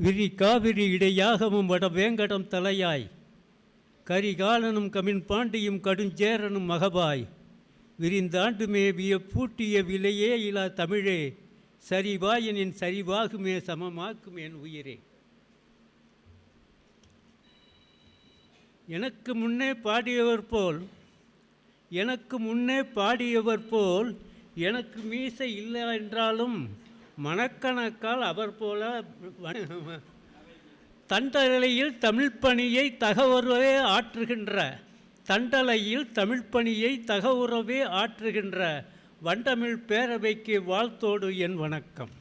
விரி காவிரி இடையாகவும் வட வேங்கடம் தலையாய். கரிகாலனும் கமின் பாண்டியும் கடுஞ்சேரனும் மகபாய். விரிந்தாண்டு மேவிய பூட்டிய விலையே இலா தமிழே. சரிவாயனின் சரிவாகுமே சமமாக்கும் என் உயிரே. எனக்கு முன்னே பாடியவர் போல் எனக்கு முன்னே பாடியவர் போல் எனக்கு மீசை இல்லை என்றாலும் மனக்கணக்கால் அவர் போல தண்டலையில் தமிழ் பணியை தகவுறவே ஆற்றுகின்ற தண்டலையில் தமிழ் பணியை தகவுறவே ஆற்றுகின்ற வண்டமிழ் பேரவைக்கு வாழ்த்தோடு என் வணக்கம்.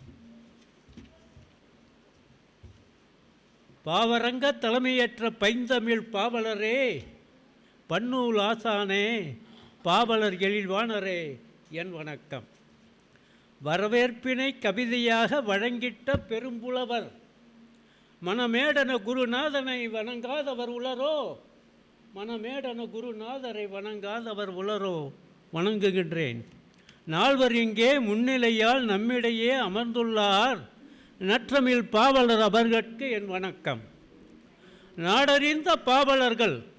பாவரங்க தலைமையற்ற பைந்தமிழ் பாவலரே பன்னூல் ஆசானே பாவலர் எழில்வானரே என் வணக்கம். வரவேற்பினை கவிதையாக வழங்கிட்ட பெரும்புலவர் மணமேடன குருநாதனை வணங்காதவர் உளரோ? மணமேடன குருநாதரை வணங்காதவர் உளரோ? வணங்குகின்றேன். நால்வர் இங்கே முன்னிலையால் நம்மிடையே அமர்ந்துள்ளார். நற்றமிழ் பாவலர் அவர்களுக்கு என் வணக்கம். நாடறிந்த பாவலர்கள்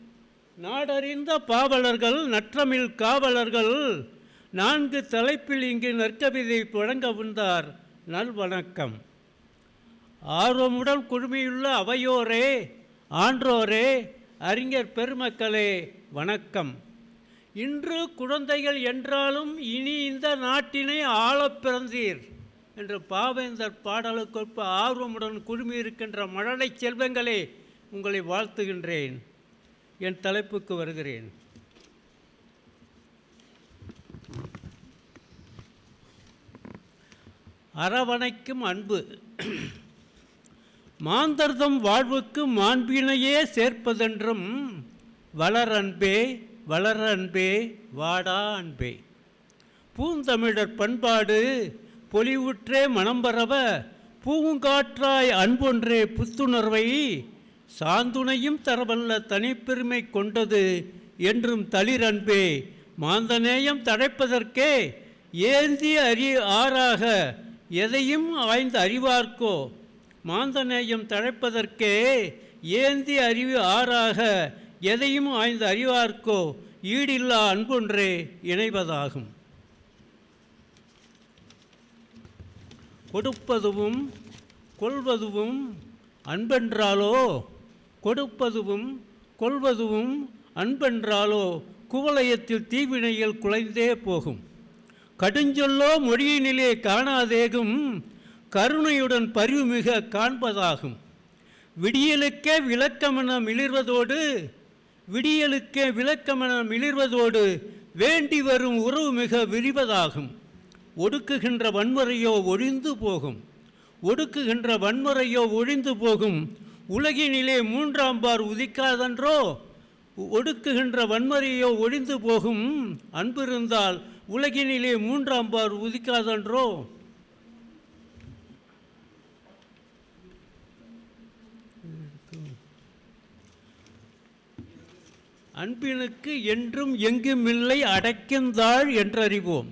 நாடறிந்த பாவலர்கள் நற்றமிழ் காவலர்கள் நான்கு தலைப்பில் இங்கு நற்கவிதை வழங்க வந்தார் நல்வணக்கம். ஆர்வமுடன் குழுமியுள்ள அவையோரே ஆன்றோரே அறிஞர் பெருமக்களே வணக்கம். இன்று குழந்தைகள் என்றாலும் இனி இந்த நாட்டினை ஆளப் பிறந்தீர் என்ற பாவேந்தர் பாடலுக்கொப்ப ஆர்வமுடன் குழுமியிருக்கின்ற மழலை செல்வங்களே உங்களை வாழ்த்துகின்றேன். என் தலைப்புக்கு வருகிறேன். அரவணைக்கும் அன்பு. மாந்தர்தம் வாழ்வுக்கு மாண்பினையே சேர்ப்பதென்றும் வளர் அன்பே வளர் அன்பே வாடா அன்பே பூந்தமிழர் பண்பாடு பொலிவுற்றே மனம் பரவ பூங்காற்றாய் அன்பொன்றே புத்துணர்வை சாந்துணையும் தரவல்ல தனிப்பெருமை கொண்டது என்றும் தளிரன்பே. மாந்தநேயம் தடைப்பதற்கே ஏந்தி அறி ஆறாக எதையும் ஆய்ந்து அறிவார்க்கோ? மாந்தநேயம் தழைப்பதற்கே ஏந்தி அறிவு ஆறாக எதையும் ஆய்ந்து அறிவார்க்கோ? ஈடில்லா அன்பொன்றே இணைவதாகும். கொடுப்பதுவும் கொள்வதுவும் அன்பென்றாலோ? கொடுப்பதுவும் கொள்வதுவும் அன்பென்றாலோ? குவலயத்தில் தீவினைகள் குலைந்தே போகும். கடுஞ்சொல்லோ மொழியினிலே காணாதேகும் கருணையுடன் பரிவுமிக காண்பதாகும். விடியலுக்கே விளக்கமென மிளிர்வதோடு விடியலுக்கே விளக்கமென மிளிர்வதோடு வேண்டி வரும் உறவு மிக விரிவதாகும். ஒடுக்குகின்ற வன்முறையோ ஒழிந்து போகும். ஒடுக்குகின்ற வன்முறையோ ஒழிந்து போகும். உலகினிலே மூன்றாம் பார் உதிக்காதன்றோ ஒடுக்குகின்ற வன்முறையோ ஒழிந்து போகும். அன்பிருந்தால் உலகினிலே மூன்றாம் பார் உதிக்காதன்றோ? அன்பினுக்கு என்றும் எங்குமில்லை அடைக்குந்தாள் என்றறிவோம்.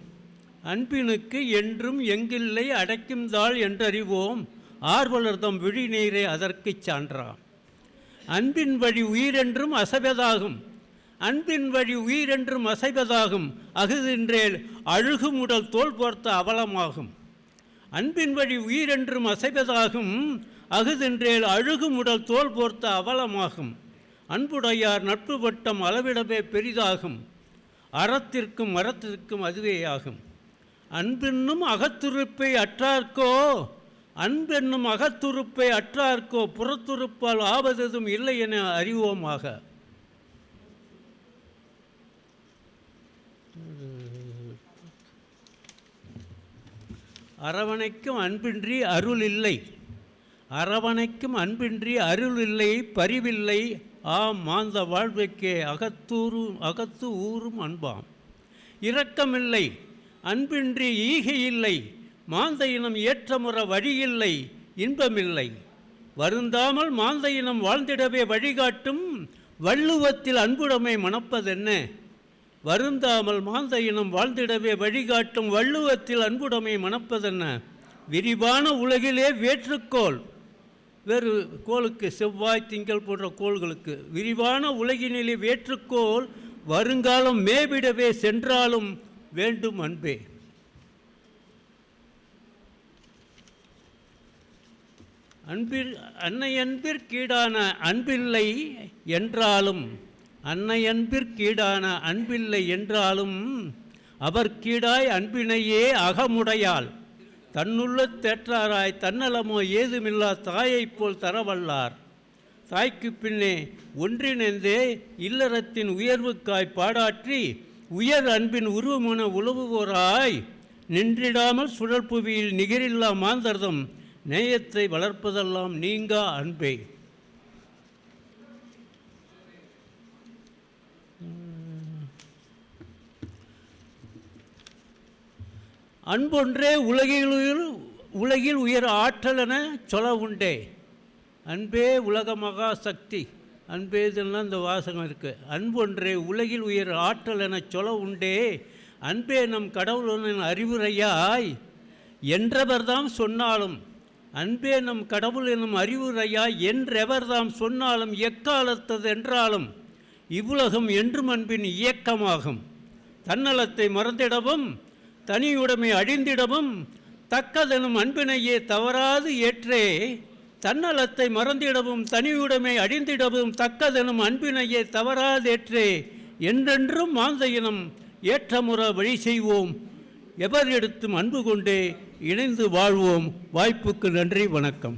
அன்பினுக்கு என்றும் எங்கில்லை அடைக்குந்தாள் என்றறிவோம். ஆர்வலர்தம் விழிநீரை அதற்குச் சான்றாம். அன்பின் வழி உயிரென்றும் அசைவதாகும். அன்பின் வழி உயிரென்றும் அசைவதாகும். அகுதின்றேல் அழுகுமுடல் தோல் போர்த்த அவலமாகும். அன்பின் வழி உயிரென்றும் அசைவதாகும். அகுதின்றேல் அழுகுமுடல் தோல் போர்த்த அவலமாகும். அன்புடையார் நட்பு வட்டம் அளவிடவே பெரிதாகும். அறத்திற்கும் மரத்திற்கும் அதுவேயாகும். அன்பென்னும் அகத்துருப்பை அற்றார்க்கோ? அன்பென்னும் அகத்துருப்பை அற்றார்க்கோ? புறத்துருப்பால் ஆவததும் இல்லை என அறிவோமாக. அரவணைக்கும் அன்பின்றி அருள் இல்லை அரவணைக்கும் அன்பின்றி அருள் இல்லை பரிவில்லை. ஆம் மாந்த வாழ்வுக்கே அகத்தூரும் அகத்து ஊரும் அன்பாம். இரக்கமில்லை அன்பின்றி ஈகை இல்லை மாந்த இனம் ஏற்றமுற வழியில்லை இன்பமில்லை. வருந்தாமல் மாந்த இனம் வாழ்ந்திடவே வழிகாட்டும். வள்ளுவத்தில் அன்புடைமை மணப்பதென்ன? வருந்தாமல் மாந்த இனம் வாழ்ந்திடவே வழிகாட்டும் வள்ளுவத்தில் அன்புடைமை மணப்பதென்ன? விரிவான உலகிலே வேற்றுக்கோள். வேறு கோளுக்கு செவ்வாய் திங்கள் போன்ற கோள்களுக்கு விரிவான உலகினிலே வேற்றுக்கோள் வருங்காலம் மேவிடவே சென்றாலும் வேண்டும் அன்பே. அன்பில் அன்னை அன்பிற்கீடான அன்பில்லை என்றாலும் அன்னை அன்பிற்கீடான அன்பில்லை என்றாலும் அவர் கீடாய் அன்பினையே அகமுடையாள். தன்னுள்ள தேற்றாராய் தன்னலமோ ஏதுமில்லா தாயைப் போல் தரவல்லார். தாய்க்கு பின்னே ஒன்றிணைந்தே இல்லறத்தின் உயர்வுக்காய் பாடாற்றி உயர் அன்பின் உருவமென உழவுவோராய். நின்றிடாமல் சுழற்புவியில் நிகரில்லா மாந்தர்தம் நேயத்தை வளர்ப்பதெல்லாம் நீங்கா அன்பே. அன்பொன்றே உலகில் உயிர் உலகில் உயர் ஆற்றல் என சொல்ல உண்டே. அன்பே உலக மகா சக்தி அன்பே இதெல்லாம் இந்த வாசகம் இருக்குது அன்பொன்றே உலகில் உயர் ஆற்றல் என சொல்ல உண்டே. அன்பே நம் கடவுளின் அறிவுரையாய் என்றவர்தாம் சொன்னாலும் அன்பே நம் கடவுள் எனும் அறிவுரையாய் என்றெவர்தாம் சொன்னாலும் எக்காலத்தது என்றாலும் இவ்வுலகம் என்றும் அன்பின் இயக்கமாகும். தன்னலத்தை மறந்திடவும் தனியுடைமை அழிந்திடவும் தக்கதெனும் அன்பினையே தவறாது ஏற்றே. தன்னலத்தை மறந்திடவும் தனியுடைமை அழிந்திடவும் தக்கதெனும் அன்பினையே தவறாதேற்றே என்றென்றும் மாந்த இனம் ஏற்றமுற வழி செய்வோம். எவர் எடுத்தும் அன்பு கொண்டே இணைந்து வாழ்வோம். வாய்ப்புக்கு நன்றி வணக்கம்.